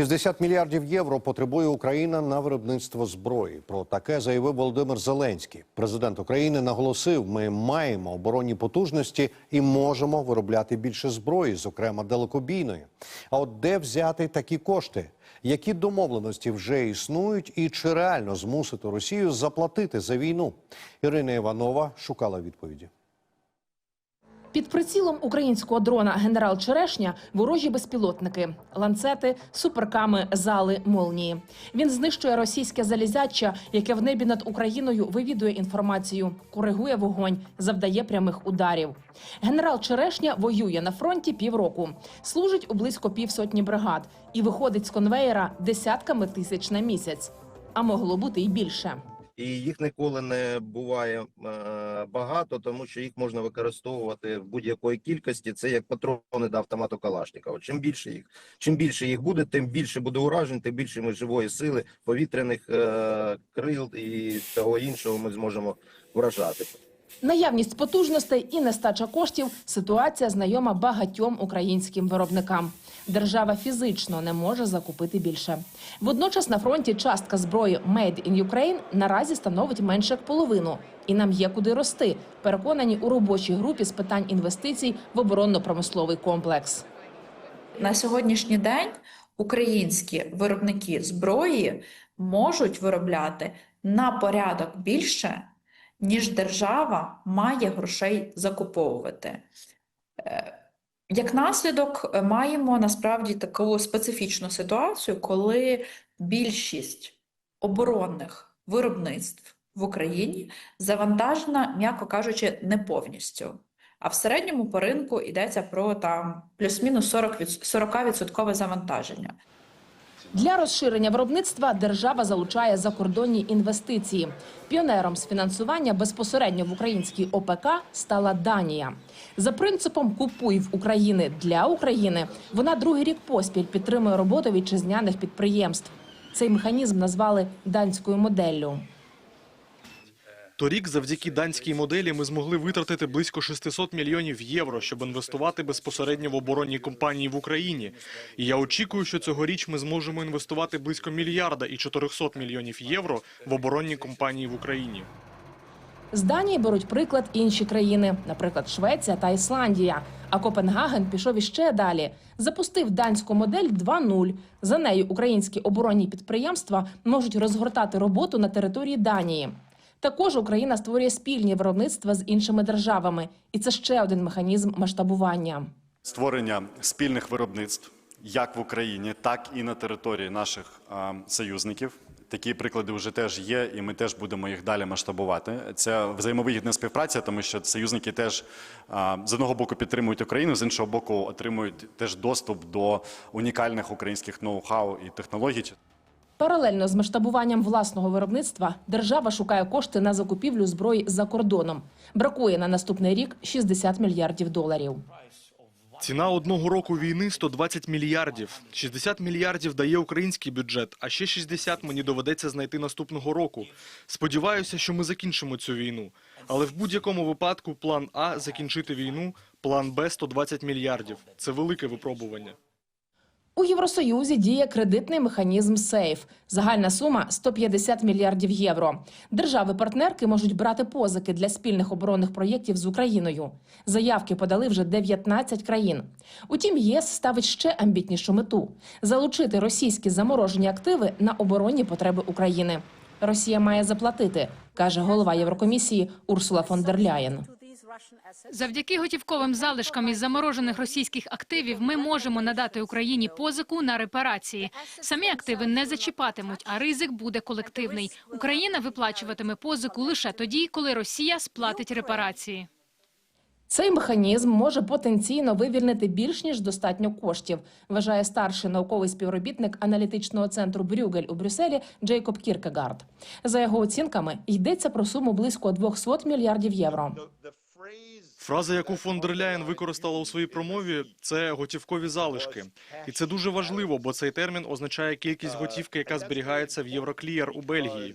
60 мільярдів євро потребує Україна на виробництво зброї. Про таке заявив Володимир Зеленський. Президент України наголосив: ми маємо оборонні потужності і можемо виробляти більше зброї, зокрема далекобійної. А от де взяти такі кошти? Які домовленості вже існують, і чи реально змусити Росію заплатити за війну? Ірина Іванова шукала відповіді. Під прицілом українського дрона генерал Черешня ворожі безпілотники, ланцети, суперками, зали, молнії. Він знищує російське залізяча, яке в небі над Україною вивідує інформацію, коригує вогонь, завдає прямих ударів. Генерал Черешня воює на фронті півроку, служить у близько півсотні бригад і виходить з конвеєра десятками тисяч на місяць. А могло бути і більше. І їх ніколи не буває е, багато, тому що їх можна використовувати в будь-якої кількості. Це як патрони до автомату Калашникова. Чим більше їх, чим більше їх буде, тим більше буде уражень, тим більше ми живої сили, повітряних е, крил і того іншого ми зможемо вражати. Наявність потужностей і нестача коштів ситуація знайома багатьом українським виробникам. Держава фізично не може закупити більше. Водночас на фронті частка зброї «Made in Ukraine» наразі становить менше як половину, і нам є куди рости. Переконані у робочій групі з питань інвестицій в оборонно-промисловий комплекс. На сьогоднішній день українські виробники зброї можуть виробляти на порядок більше, ніж держава має грошей закуповувати. Е, Як наслідок, е, маємо насправді таку специфічну ситуацію, коли більшість оборонних виробництв в Україні завантажена, м'яко кажучи, не повністю. А в середньому по ринку йдеться про там плюс-мінус 40 від- 40% завантаження. Для розширення виробництва держава залучає закордонні інвестиції. Піонером з фінансування безпосередньо в українській ОПК стала Данія. За принципом Купуй в України для України вона другий рік поспіль підтримує роботу вітчизняних підприємств. Цей механізм назвали данською моделлю. Торік, завдяки данській моделі, ми змогли витратити близько 600 мільйонів євро, щоб інвестувати безпосередньо в оборонні компанії в Україні. І я очікую, що цьогоріч ми зможемо інвестувати близько мільярда і 400 мільйонів євро в оборонні компанії в Україні. З Данії беруть приклад інші країни, наприклад, Швеція та Ісландія. А Копенгаген пішов іще далі. Запустив данську модель 2.0. За нею українські оборонні підприємства можуть розгортати роботу на території Данії. Також Україна створює спільні виробництва з іншими державами, і це ще один механізм масштабування. створення спільних виробництв як в Україні, так і на території наших а, союзників. Такі приклади вже теж є, і ми теж будемо їх далі масштабувати. Це взаємовигідна співпраця, тому що союзники теж з одного боку підтримують Україну, з іншого боку отримують теж доступ до унікальних українських ноу-хау і технологій. Паралельно з масштабуванням власного виробництва держава шукає кошти на закупівлю зброї за кордоном. Бракує на наступний рік 60 мільярдів доларів. Ціна одного року війни 120 мільярдів. 60 мільярдів дає український бюджет, а ще 60 мені доведеться знайти наступного року. Сподіваюся, що ми закінчимо цю війну. Але в будь-якому випадку план А закінчити війну, план Б 120 мільярдів. Це велике випробування. У Євросоюзі діє кредитний механізм «Сейф». Загальна сума 150 мільярдів євро. Держави-партнерки можуть брати позики для спільних оборонних проєктів з Україною. Заявки подали вже 19 країн. Утім, ЄС ставить ще амбітнішу мету залучити російські заморожені активи на оборонні потреби України. Росія має заплатити, каже голова Єврокомісії Урсула фон дер Ляєн. Завдяки готівковим залишкам із заморожених російських активів ми можемо надати Україні позику на репарації. Самі активи не зачіпатимуть, а ризик буде колективний. Україна виплачуватиме позику лише тоді, коли Росія сплатить репарації. Цей механізм може потенційно вивільнити більш ніж достатньо коштів, вважає старший науковий співробітник аналітичного центру Брюгель у Брюсселі Джейкоб Кіркегард. За його оцінками, йдеться про суму близько 200 мільярдів євро. Фраза, яку фон дер Ляєн використала у своїй промові, це готівкові залишки. І це дуже важливо, бо цей термін означає кількість готівки, яка зберігається в Євроклієр у Бельгії.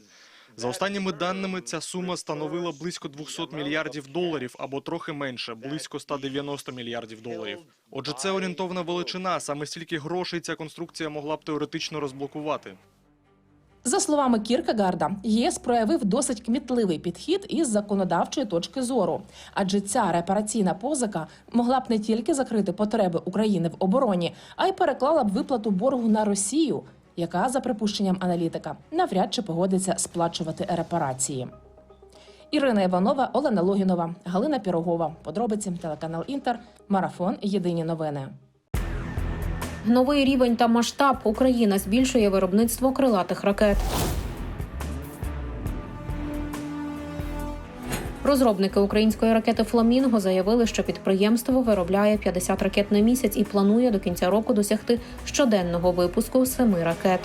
За останніми даними, ця сума становила близько 200 мільярдів доларів або трохи менше, близько 190 мільярдів доларів. Отже, це орієнтовна величина. Саме стільки грошей ця конструкція могла б теоретично розблокувати. За словами Кіркегарда, ЄС проявив досить кмітливий підхід із законодавчої точки зору, адже ця репараційна позика могла б не тільки закрити потреби України в обороні, а й переклала б виплату боргу на Росію, яка, за припущенням аналітика, навряд чи погодиться сплачувати репарації. Ірина Іванова, Олена Логінова, Галина Пірогова. Подробиці телеканал Інтер. Марафон. Єдині новини. Новий рівень та масштаб Україна збільшує виробництво крилатих ракет. Розробники української ракети Фламінго заявили, що підприємство виробляє 50 ракет на місяць і планує до кінця року досягти щоденного випуску семи ракет.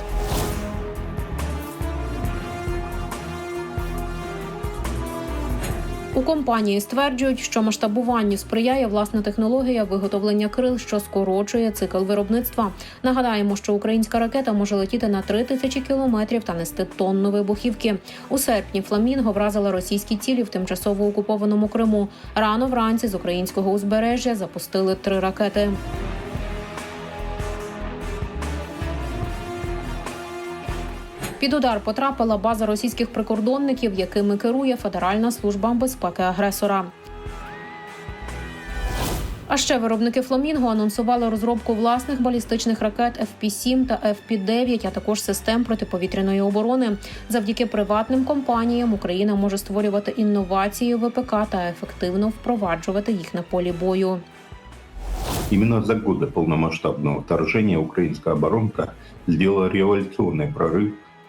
У компанії стверджують, що масштабуванню сприяє власна технологія виготовлення крил, що скорочує цикл виробництва. Нагадаємо, що українська ракета може летіти на 3 тисячі кілометрів та нести тонну вибухівки. У серпні Фламінго вразила російські цілі в тимчасово окупованому Криму. Рано вранці з українського узбережжя запустили три ракети. Під удар потрапила база російських прикордонників, якими керує Федеральна служба безпеки агресора. А ще виробники Фламінго анонсували розробку власних балістичних ракет FP-7 та FP-9, а також систем протиповітряної оборони. Завдяки приватним компаніям Україна може створювати інновації ВПК та ефективно впроваджувати їх на полі бою. Именно за годы полномасштабного вторжения украинская оборонка сделала революционный прорыв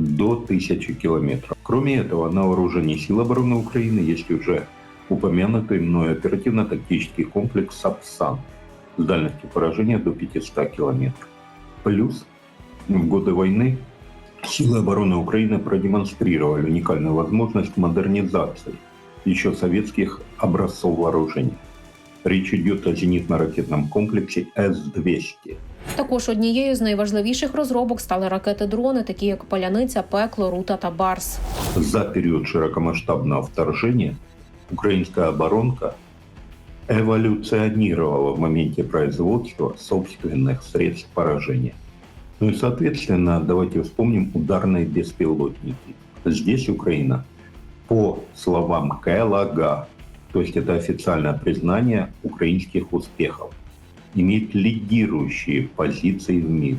до 1000 километров. Кроме этого, на вооружении сил обороны Украины есть уже упомянутый мной оперативно-тактический комплекс «Сапсан» с дальностью поражения до 500 километров. Плюс в годы войны силы обороны Украины продемонстрировали уникальную возможность модернизации еще советских образцов вооружений. Речь идет о зенитно-ракетном комплексе С-200. Також однією з найважливіших розробок стали ракети-дрони, такі як Паляниця, Пекло, Рута та Барс. За период широкомасштабного вторжения украинская оборонка эволюционировала в моменте производства собственных средств поражения. Ну и, соответственно, давайте вспомним ударные беспилотники. Здесь Украина, по словам КЛАГА, то есть это официальное признание украинских успехов, имеет лидирующие позиции в мире.